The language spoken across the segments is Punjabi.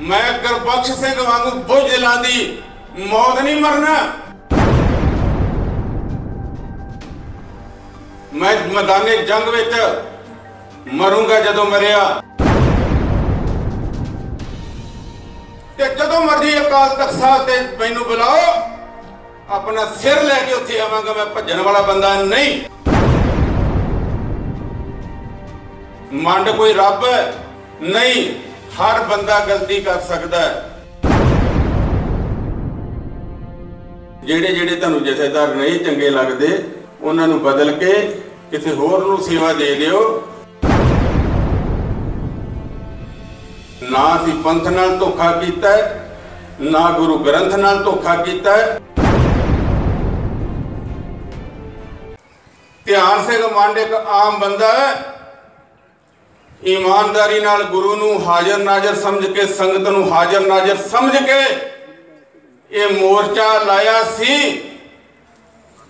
ਮੈਂ ਗੁਰਬਖਸ਼ ਸਿੰਘ ਵਾਂਗੂ ਬੁਝਲਾਂ ਦੀ ਮੌਤ ਨਹੀਂ ਮਰਨਾ। ਮੈਂ ਮੈਦਾਨੇ ਜੰਗ ਵਿੱਚ ਮਰੂੰਗਾ ਜਦੋਂ ਮਰਿਆ। ਤੇ ਜਦੋਂ ਮਰਜ਼ੀ ਅਕਾਲ ਤਖਤ ਸਾਹਿਬ ਤੇ ਮੈਨੂੰ ਬੁਲਾਓ, ਆਪਣਾ ਸਿਰ ਲੈ ਕੇ ਉੱਥੇ ਆਵਾਂਗਾ, ਮੈਂ ਭੱਜਣ ਵਾਲਾ ਬੰਦਾ ਨਹੀਂ। ਮੰਡ ਕੋਈ ਰੱਬ ਨਹੀਂ। ਹਰ ਬੰਦਾ ਗਲਤੀ ਕਰ ਸਕਦਾ ਹੈ। ਜਿਹੜੇ ਜਿਹੜੇ ਤੁਹਾਨੂੰ ਜਥੇਦਾਰ ਨਹੀਂ ਚੰਗੇ ਲੱਗਦੇ, ਉਹਨਾਂ ਨੂੰ ਬਦਲ ਕੇ ਕਿਸੇ ਹੋਰ ਨੂੰ ਸੇਵਾ ਦੇ ਦਿਓ। ਨਾ ਅਸੀਂ ਪੰਥ ਨਾਲ ਧੋਖਾ ਕੀਤਾ ਨਾ ਗੁਰੂ ਗ੍ਰੰਥ ਨਾਲ ਧੋਖਾ ਕੀਤਾ ਧਿਆਨ ਸਿੰਘ ਮੰਡ ਇੱਕ ਆਮ ਬੰਦਾ ਹੈ। ਇਮਾਨਦਾਰੀ ਨਾਲ ਗੁਰੂ ਨੂੰ ਹਾਜ਼ਰ ਨਾਜ਼ਰ ਸਮਝ ਕੇ, ਸੰਗਤ ਨੂੰ ਹਾਜ਼ਰ ਨਾਜ਼ਰ ਸਮਝ ਕੇ ਇਹ ਮੋਰਚਾ ਲਾਇਆ ਸੀ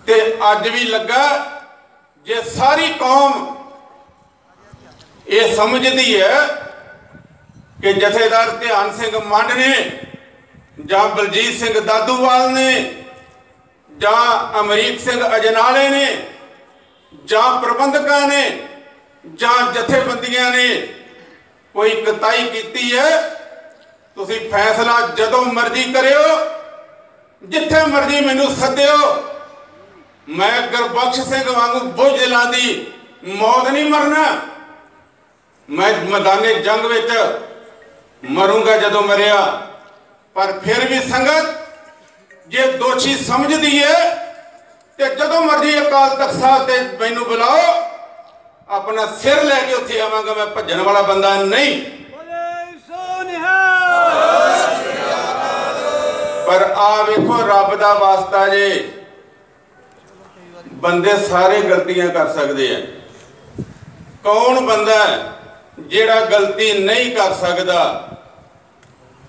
ਤੇ ਅੱਜ ਵੀ ਲੱਗਾ ਜੇ ਸਾਰੀ ਕੌਮ ਇਹ ਸਮਝਦੀ ਹੈ ਕਿ ਜਥੇਦਾਰ ਧਿਆਨ ਸਿੰਘ ਮੰਡ ਨੇ ਜਾਂ ਬਲਜੀਤ ਸਿੰਘ ਦਾਦੂਵਾਲ ਨੇ ਜਾਂ ਅਮਰੀਕ ਸਿੰਘ ਅਜਨਾਲੇ ਨੇ ਜਾਂ ਪ੍ਰਬੰਧਕਾਂ ਨੇ ਜਾਂ ਜਥੇਬੰਦੀਆਂ ਨੇ ਕੋਈ ਕਤਾਈ ਕੀਤੀ ਹੈ, ਤੁਸੀਂ ਫੈਸਲਾ ਜਦੋਂ ਮਰਜ਼ੀ ਕਰਿਓ, ਜਿੱਥੇ ਮਰਜ਼ੀ ਮੈਨੂੰ ਸੱਦਿਓ। ਮੈਂ ਗੁਰਬਖਸ਼ ਸਿੰਘ ਵਾਂਗੂ ਬੁਝਲਾਂ ਦੀ ਮੌਤ ਨਹੀਂ ਮਰਨਾ। ਮੈਂ ਮੈਦਾਨੇ ਜੰਗ ਵਿੱਚ ਮਰੂੰਗਾ ਜਦੋਂ ਮਰਿਆ, ਪਰ ਫਿਰ ਵੀ ਸੰਗਤ, ਜੇ ਦੋਸ਼ੀ ਸਮਝਦੀ ਹੈ, ਤੇ ਜਦੋਂ ਮਰਜ਼ੀ ਅਕਾਲ ਤਖਤ ਸਾਹਿਬ ਤੇ ਮੈਨੂੰ ਬੁਲਾਓ ਆਪਣਾ ਸਿਰ ਲੈ ਕੇ ਉੱਥੇ ਆਵਾਂਗਾ, ਮੈਂ ਭੱਜਣ ਵਾਲਾ ਬੰਦਾ ਨਹੀਂ। ਪਰ ਆ ਵੇਖੋ, ਰੱਬ ਦਾ ਵਾਸਤਾ ਜੇ ਬੰਦੇ ਸਾਰੇ ਗਲਤੀਆਂ ਕਰ ਸਕਦੇ ਆ। ਕੌਣ ਬੰਦਾ ਜਿਹੜਾ ਗਲਤੀ ਨਹੀਂ ਕਰ ਸਕਦਾ?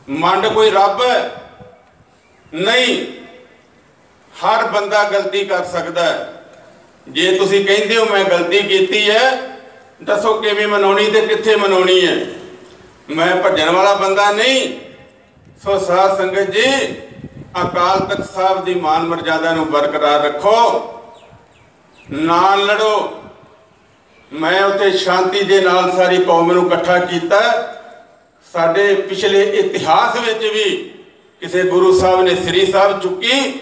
ਮੰਡ ਕੋਈ ਰੱਬ ਹੈ? ਨਹੀਂ। ਹਰ ਬੰਦਾ ਗਲਤੀ ਕਰ ਸਕਦਾ ਹੈ। ਜੇ ਤੁਸੀਂ ਕਹਿੰਦੇ ਹੋ ਮੈਂ ਗਲਤੀ ਕੀਤੀ ਹੈ, ਦੱਸੋ ਕਿਵੇਂ ਮਨਾਉਣੀ ਤੇ ਕਿੱਥੇ ਮਨਾਉਣੀ ਹੈ? ਮੈਂ ਭੱਜਣ ਵਾਲਾ ਬੰਦਾ ਨਹੀਂ। ਸੋ ਸਾਧ ਸੰਗਤ ਜੀ, ਅਕਾਲ ਤਖਤ ਸਾਹਿਬ ਦੀ ਮਾਨ ਮਰਜ਼ਾਦਾ ਨੂੰ ਬਰਕਰਾਰ ਰੱਖੋ। ਨਾਲ ਲੜੋ। ਮੈਂ ਉੱਥੇ ਸ਼ਾਂਤੀ ਦੇ ਨਾਲ ਸਾਰੀ ਕੌਮ ਨੂੰ ਇਕੱਠਾ ਕੀਤਾ। ਸਾਡੇ ਪਿਛਲੇ ਇਤਿਹਾਸ ਵਿੱਚ ਵੀ ਕਿਸੇ ਗੁਰੂ ਸਾਹਿਬ ਨੇ ਸ੍ਰੀ ਸਾਹਿਬ ਚੁੱਕੀ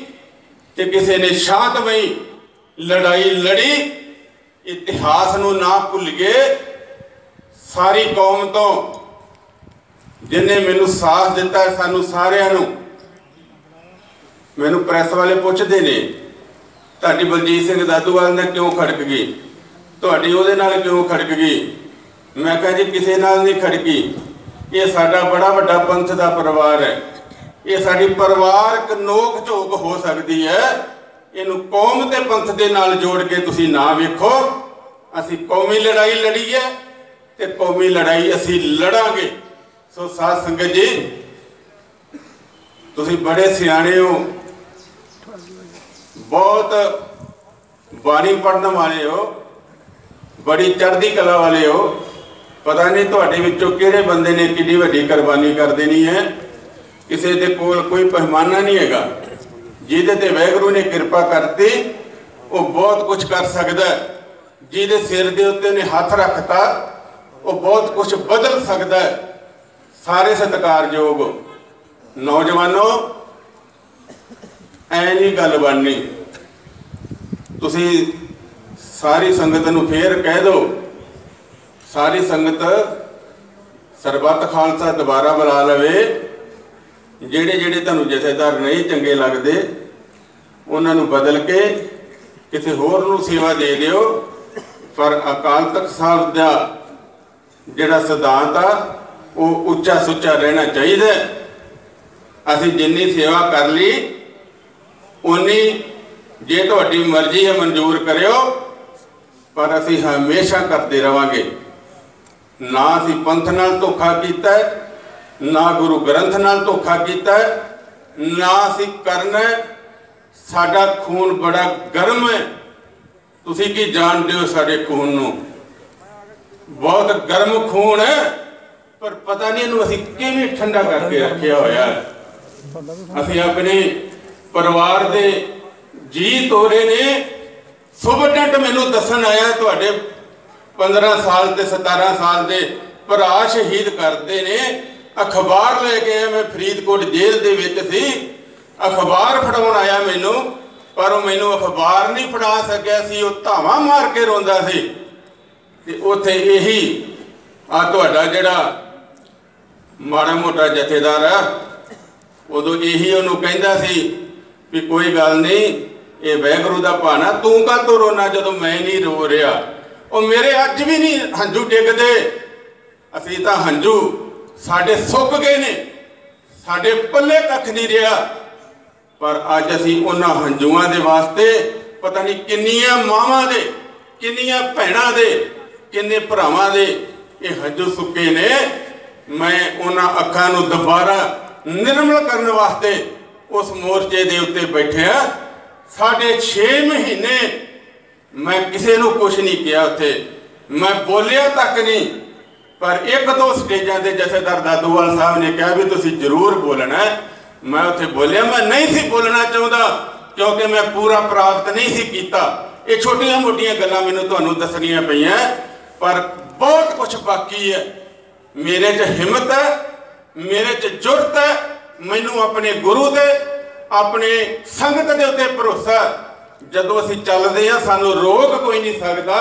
ਤੇ ਕਿਸੇ ਨੇ ਸ਼ਾਂਤਮਈ ਲੜਾਈ ਲੜੀ, ਇਤਿਹਾਸ ਨੂੰ ਨਾ ਭੁੱਲ ਗਏ ਸਾਰੀ ਕੌਮ ਤੋਂ ਜਿਨੇ ਮੈਨੂੰ ਸਾਥ ਦਿੱਤਾ ਹੈ ਸਾਨੂੰ ਸਾਰਿਆਂ ਨੂੰ, ਮੈਨੂੰ ਪ੍ਰੈਸ ਵਾਲੇ ਪੁੱਛਦੇ ਨੇ, ਤੁਹਾਡੀ ਬਲਜੀਤ ਸਿੰਘ ਦਾਦੂਵਾਲ ਨਾਲ ਕਿਉਂ ਖੜਕ ਗਈ? ਤੁਹਾਡੀ ਉਹਦੇ ਨਾਲ ਕਿਉਂ ਖੜਕ ਗਈ? ਮੈਂ ਕਿਹਾ ਜੀ, ਕਿਸੇ ਨਾਲ ਨਹੀਂ ਖੜਕੀ ਇਹ ਸਾਡਾ ਬੜਾ ਵੱਡਾ ਪੰਥ ਦਾ ਪਰਿਵਾਰ ਹੈ। ਇਹ ਸਾਡੀ ਪਰਿਵਾਰਕ ਨੋਕ ਝੋਕ ਹੋ ਸਕਦੀ ਹੈ। ਇਹਨੂੰ ਕੌਮ ਤੇ ਪੰਥ ਦੇ ਨਾਲ ਜੋੜ ਕੇ ਤੁਸੀਂ ਨਾ ਵੇਖੋ। ਅਸੀਂ ਕੌਮੀ ਲੜਾਈ ਲੜੀ ਹੈ ਤੇ ਕੌਮੀ ਲੜਾਈ ਅਸੀਂ ਲੜਾਂਗੇ। ਸੋ ਸਾਧ ਸੰਗਤ ਜੀ, ਤੁਸੀਂ ਬੜੇ ਸਿਆਣੇ ਹੋ। ਬਹੁਤ ਬਾਣੀ ਪੜਨ ਵਾਲੇ ਹੋ। ਬੜੀ ਚੜ੍ਹਦੀ ਕਲਾ ਵਾਲੇ ਹੋ। ਪਤਾ ਨਹੀਂ ਤੁਹਾਡੇ ਵਿੱਚੋਂ ਕਿਹੜੇ ਬੰਦੇ ਨੇ ਕਿੰਨੀ ਵੱਡੀ ਕੁਰਬਾਨੀ ਕਰ ਦੇਣੀ ਹੈ। ਕਿਸੇ ਦੇ ਕੋਲ ਕੋਈ ਪਹਿਮਾਨਾ ਨਹੀਂ ਹੈਗਾ। ਜਿਹਦੇ ਤੇ ਵੈਗਰੂ ਨੇ ਕਿਰਪਾ ਕਰਤੀ, ਉਹ ਬਹੁਤ ਕੁਝ ਕਰ ਸਕਦਾ ਜਿਹਦੇ ਸਿਰ ਦੇ ਉੱਤੇ ਉਹਨੇ ਹੱਥ ਰੱਖਤਾ, ਉਹ ਬਹੁਤ ਕੁਝ ਬਦਲ ਸਕਦਾ ਸਾਰੇ ਸਤਿਕਾਰਯੋਗ ਨੌਜਵਾਨੋ, ਐ ਨਹੀਂ ਗੱਲ ਬਣਨੀ। ਤੁਸੀਂ ਸਾਰੀ ਸੰਗਤ ਨੂੰ ਫੇਰ ਕਹਿ ਦਿਓ, ਸਾਰੀ ਸੰਗਤ ਸਰਬੱਤ ਖਾਲਸਾ ਦੁਬਾਰਾ ਬੁਲਾ ਲਵੇ। ਜਿਹੜੇ ਜਿਹੜੇ ਤੁਹਾਨੂੰ ਜਥੇਦਾਰ ਨਹੀਂ ਚੰਗੇ ਲੱਗਦੇ, ਉਹਨਾਂ ਨੂੰ ਬਦਲ ਕੇ ਕਿਸੇ ਹੋਰ ਨੂੰ ਸੇਵਾ ਦੇ ਦਿਓ। ਪਰ ਅਕਾਲ ਤਖਤ ਸਾਹਿਬ ਦਾ ਜਿਹੜਾ ਸਿਧਾਂਤ ਆ, ਉਹ ਉੱਚਾ ਸੁੱਚਾ ਰਹਿਣਾ ਚਾਹੀਦਾ। ਅਸੀਂ ਜਿੰਨੀ ਸੇਵਾ ਕਰ ਲਈ ਉਨੀ ਜੇ ਤੁਹਾਡੀ ਮਰਜ਼ੀ ਹੈ ਮਨਜ਼ੂਰ ਕਰਿਓ, ਪਰ ਅਸੀਂ ਹਮੇਸ਼ਾ ਕਰਦੇ ਰਵਾਂਗੇ। ਨਾ ਅਸੀਂ ਪੰਥ ਨਾਲ ਧੋਖਾ ਕੀਤਾ ਨਾ ਗੁਰੂ ਗ੍ਰੰਥ ਨਾਲ ਧੋਖਾ ਕੀਤਾ ਨਾ ਅਸੀਂ ਕਰਨਾ ਸਾਡਾ ਖੂਨ ਬੜਾ ਗਰਮ ਹੈ। ਤੁਸੀਂ ਕੀ ਜਾਣਦੇ ਹੋ ਸਾਡੇ ਖੂਨ ਨੂੰ? ਬਹੁਤ ਗਰਮ ਖੂਨ ਹੈ, ਪਰ ਪਤਾ ਨਹੀਂ ਇਹਨੂੰ ਅਸੀਂ ਕਿਵੇਂ ਠੰਡਾ ਕਰਕੇ ਰੱਖਿਆ ਹੋਇਆ ਅਸੀਂ ਆਪਣੇ ਪਰਿਵਾਰ ਦੇ ਜੀ ਤੋਰੇ ਨੇ ਸੁਬਟੈਂਟ ਮੈਨੂੰ ਦੱਸਣ ਆਇਆ, ਤੁਹਾਡੇ 15 ਸਾਲ ਤੇ 17 ਸਾਲ ਦੇ ਭਰਾ ਸ਼ਹੀਦ ਕਰਦੇ ਨੇ। ਅਖਬਾਰ ਲੈ ਕੇ ਆਇਆ ਮੈਂ, ਫਰੀਦਕੋਟ ਜੇਲ੍ਹ ਦੇ ਵਿੱਚ ਸੀ। ਅਖਬਾਰ ਫੜਾਉਣ ਆਇਆ ਮੈਨੂੰ, ਪਰ ਉਹ ਮੈਨੂੰ ਅਖਬਾਰ ਨਹੀਂ ਫੜਾ ਸਕਿਆ ਸੀ, ਉਹ ਧਾਵਾ ਮਾਰ ਕੇ ਰੋਂਦਾ ਸੀ। ਤੇ ਉੱਥੇ ਇਹੀ ਆ ਤੁਹਾਡਾ ਜਿਹੜਾ ਮਾੜਾ ਮੋਟਾ ਜਥੇਦਾਰ ਆ, ਉਦੋਂ ਇਹੀ ਉਹਨੂੰ ਕਹਿੰਦਾ ਸੀ ਵੀ ਕੋਈ ਗੱਲ ਨਹੀਂ, ਇਹ ਵੈਗਰੂ ਦਾ ਭਾਣਾ, ਤੂੰ ਕਾ ਤੋ ਰੋਣਾ ਜਦੋਂ ਮੈਂ ਨਹੀਂ ਰੋ ਰਿਹਾ? ਉਹ ਮੇਰੇ ਅੱਜ ਵੀ ਨਹੀਂ ਹੰਝੂ ਡਿੱਗਦੇ। ਅਸੀਂ ਤਾਂ ਹੰਝੂ ਸਾਡੇ ਸੁੱਕ ਗਏ ਨੇ। ਸਾਡੇ ਪੱਲੇ ਕੱਖ ਨਹੀਂ ਰਿਹਾ। ਪਰ ਅੱਜ ਅਸੀਂ ਉਹਨਾਂ ਹੰਝੂਆਂ ਦੇ ਵਾਸਤੇ ਪਤਾ ਨਹੀਂ ਕਿੰਨੀਆਂ ਮਾਵਾਂ ਦੇ, ਕਿੰਨੀਆਂ ਭੈਣਾਂ ਦੇ, ਕਿੰਨੇ ਭਰਾਵਾਂ ਦੇ ਇਹ ਹੰਝੂ ਸੁੱਕੇ ਨੇ। ਮੈਂ ਉਹਨਾਂ ਅੱਖਾਂ ਨੂੰ ਦੁਬਾਰਾ ਨਿਰਮਲ ਕਰਨ ਵਾਸਤੇ ਉਸ ਮੋਰਚੇ ਦੇ ਉੱਤੇ ਬੈਠਿਆ ਸਾਡੇ 6 ਮਹੀਨੇ ਮੈਂ ਕਿਸੇ ਨੂੰ ਕੁਝ ਨਹੀਂ ਕਿਹਾ ਉੱਥੇ। ਮੈਂ ਬੋਲਿਆ ਤੱਕ ਨਹੀਂ ਪਰ ਇੱਕ ਦੋ ਸਟੇਜਾਂ ਤੇ ਜਥੇਦਾਰ ਦਾਦੂਵਾਲ ਸਾਹਿਬ ਨੇ ਕਿਹਾ ਵੀ ਤੁਸੀਂ ਜ਼ਰੂਰ ਬੋਲਣਾ ਮੈਂ ਉੱਥੇ ਬੋਲਿਆ, ਮੈਂ ਨਹੀਂ ਸੀ ਬੋਲਣਾ ਚਾਹੁੰਦਾ, ਕਿਉਂਕਿ ਮੈਂ ਪੂਰਾ ਪ੍ਰਾਪਤ ਨਹੀਂ ਸੀ ਕੀਤਾ। ਇਹ ਛੋਟੀਆਂ ਮੋਟੀਆਂ ਗੱਲਾਂ ਮੈਨੂੰ ਤੁਹਾਨੂੰ ਦੱਸਣੀਆਂ ਪਈਆਂ, ਪਰ ਬਹੁਤ ਕੁਝ ਬਾਕੀ ਹੈ। ਮੇਰੇ 'ਚ ਹਿੰਮਤ ਹੈ, ਮੇਰੇ 'ਚ ਜੁਰਤ ਹੈ, ਮੈਨੂੰ ਆਪਣੇ ਗੁਰੂ ਤੇ, ਆਪਣੇ ਸੰਗਤ ਦੇ ਉੱਤੇ ਭਰੋਸਾ ਜਦੋਂ ਅਸੀਂ ਚੱਲਦੇ ਹਾਂ, ਸਾਨੂੰ ਰੋਕ ਕੋਈ ਨਹੀਂ ਸਕਦਾ।